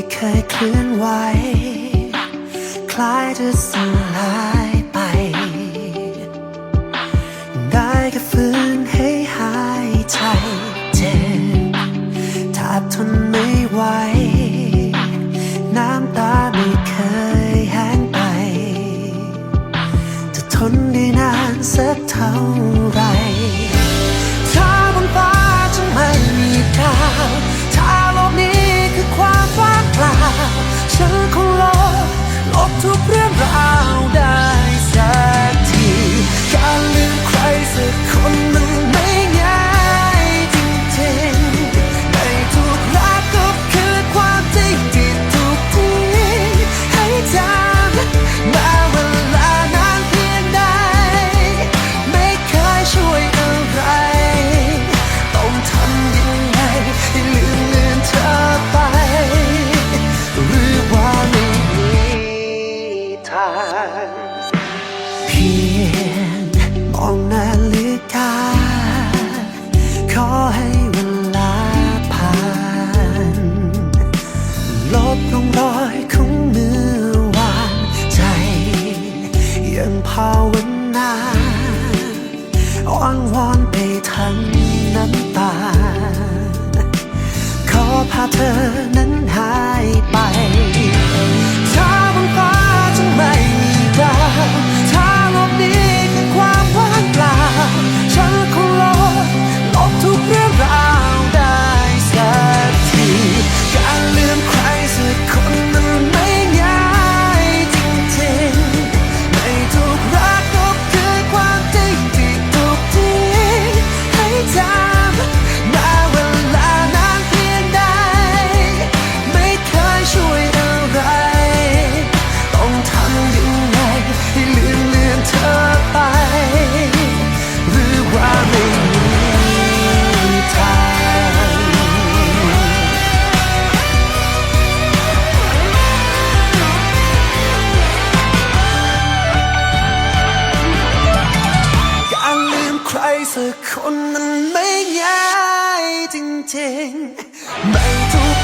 ที่เคยเคลื่อนไหว คล้ายจะสลายไป ได้แค่ฟื้นให้หายใจเจ็บถ้าทนไม่ไหว น้ำตาไม่เคยแห้งไป จะทนได้นานสักเท่า พียงมองนาฬิกา ขอให้เวลาผ่าน ลบลงรอยของมือวานใจ ยังภาวนาอ้อนวอนไปทั้งน้ำตา ขอพาเธอ ใครสักคนมันไม่ย้ายจริงๆ ไม่ถูก